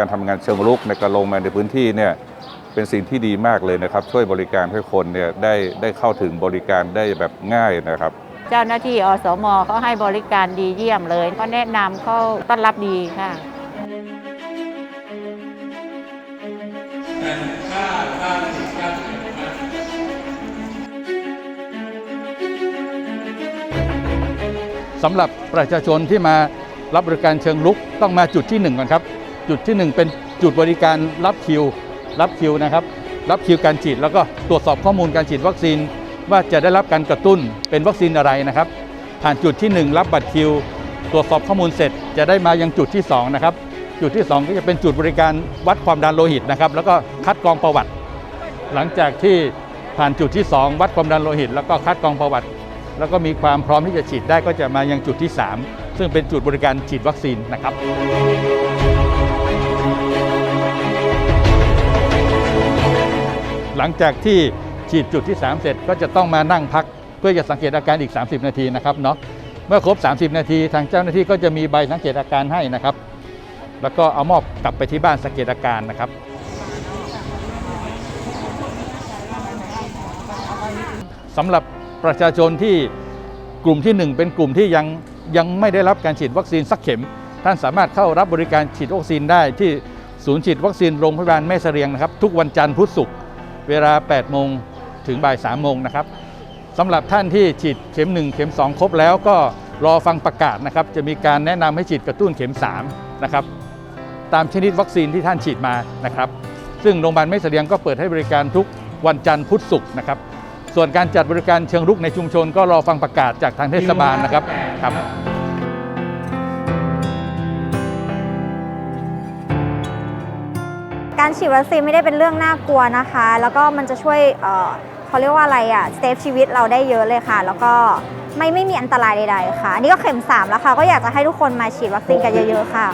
การทำงานเชิงรุกในการลงมาในพื้นที่เนี่ยเป็นสิ่งที่ดีมากเลยนะครับ ช่วยบริการให้คนเนี่ยได้ได้เข้าถึงบริการได้แบบง่ายนะครับ เจ้าหน้าที่อสมเขาให้บริการดีเยี่ยมเลยก็แนะนำเขาต้อนรับดีค่ะสำหรับประชาชนที่มารับบริการเชิงลุกต้องมาจุดที่1ก่อนครับ จุดที่ 1 เป็นจุดบริการรับคิว รับคิวนะครับ รับคิวการฉีด แล้วก็ตรวจสอบข้อมูลการฉีดวัคซีน ว่าจะได้รับการกระตุ้นเป็นวัคซีนอะไรนะครับ ผ่านจุดที่ 1 รับบัตรคิว ตรวจสอบข้อมูลเสร็จ จะได้มายังจุดที่ 2 นะครับ จุดที่ 2 ก็จะเป็นจุดบริการวัดความดันโลหิตนะครับ แล้วก็คัดกรองประวัติ หลังจากที่ผ่านจุดที่ 2 วัดความดันโลหิต แล้วก็คัดกรองประวัติ แล้วก็มีความพร้อมที่จะฉีดได้ก็จะมายังจุดที่ 3 ซึ่งเป็นจุดบริการฉีดวัคซีนนะครับ ลังจากที่ฉีดจุดที่ 3 เสร็จก็จะต้องมานั่งพัก เพื่อจะสังเกตอาการอีก 30 นาทีนะครับเนาะเมื่อครบ 30 นาที ทางเจ้าหน้าที่ก็จะมีใบสังเกตอาการให้นะครับ แล้วก็เอามอบกลับไปที่บ้านสังเกตอาการนะครับสำหรับประชาชนที่กลุ่มที่ 1 เป็นกลุ่มที่ยังยังไม่ได้รับการฉีดวัคซีนสักเข็ม ท่านสามารถเข้ารับบริการฉีดวัคซีนได้ที่ศูนย์ฉีดวัคซีนโรงพยาบาลแม่เสรียงนะครับ ทุกวันจันทร์พุธศุกร์ เวลา 8 โมงถึงบ่าย3โมงนะครับสำหรับท่านที่ฉีดเข็ม 1 เข็ม 2 ครบแล้วก็รอฟังประกาศนะครับ จะมีการแนะนำให้ฉีดกระตุ้นเข็ม 3 นะครับ ตามชนิดวัคซีนที่ท่านฉีดมานะครับ ซึ่งโรงพยาบาลแม่เสรียงก็เปิดให้บริการทุกวันจันทร์พุธศุกร์นะครับ ส่วนการจัดบริการเชิงรุกในชุมชน ก็รอฟังประกาศจากทางเทศบาลนะครับครับ การฉีดวัคซีนไม่ได้เป็นเรื่องน่ากลัวนะคะ แล้วก็มันจะช่วยเขาเรียกว่าอะไรอะ่ะเซฟชีวิตเราได้เยอะเลยค่ะ แล้วก็ไม่ไม่มีอันตรายใดๆค่ะอันนี่ก็เข็ม 3 แล้วค่ะ ก็อยากจะให้ทุกคนมาฉีดวัคซีนกันเยอะๆค่ะ